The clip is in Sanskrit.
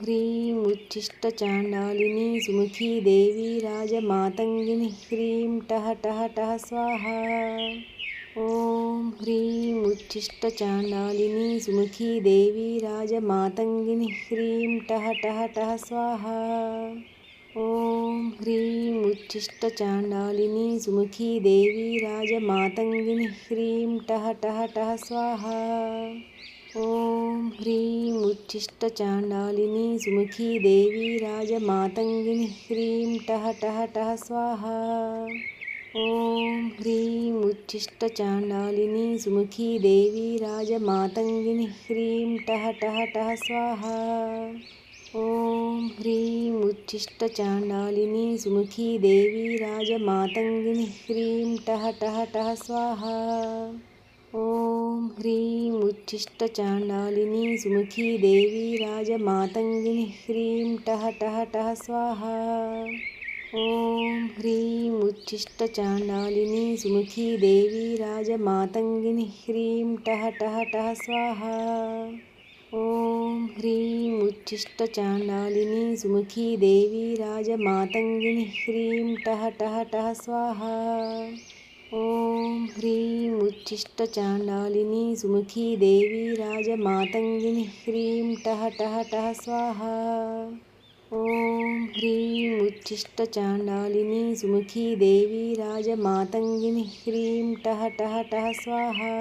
ह्रीं उच्छिष्टचाण्डालिनी सुमुखी देवी राजमातङ्गिनी ह्रीं टः टः टः स्वाहा। ॐ ह्रीं उच्छिष्टचाण्डालिनी सुमुखी देवी राजमातङ्गिनी ह्रीं टः टः टः स्वाहा। ॐ ह्रीं उच्छिष्टचाण्डालिनी सुमुखी देवी राजमातङ्गिनी ह्रीं टः टः टः स्वाहा ॐ ह्रीं उच्छिष्टचाण्डालिनी सुमुखी देवी राजमातङ्गिनी ह्रीं टः टः टः स्वाहा। ॐ ह्रीं उच्छिष्टचाण्डालिनी सुमुखी देवी राजमातङ्गिनी ह्रीं टः टः टः स्वाहा। ॐ ह्रीं उच्छिष्टचाण्डालिनी सुमुखी देवी राजमातङ्गिनी ह्रीं टः टः टः स्वाहा ॐ ह्रीं उच्छिष्टचाण्डालिनी सुमुखी देवी राजमातङ्गिनी ह्रीं टः टः टः स्वाहा। ॐ ह्रीं उच्छिष्टचाण्डालिनी सुमुखी देवी राजमातङ्गिनी ह्रीं टः टः टः स्वाहा। ॐ ह्रीं उच्छिष्टचाण्डालिनी सुमुखी देवी राजमातङ्गिनी ह्रीं टः टः टः स्वाहा ह्रीं उच्छिष्टचाण्डालिनी सुमुखी देवी राजमातङ्गिनी ह्रीं टः टः टः स्वाहा। ॐ ह्रीं उच्छिष्टचाण्डालिनी सुमुखी देवी राजमातङ्गिनी ह्रीं टः टः टः स्वाहा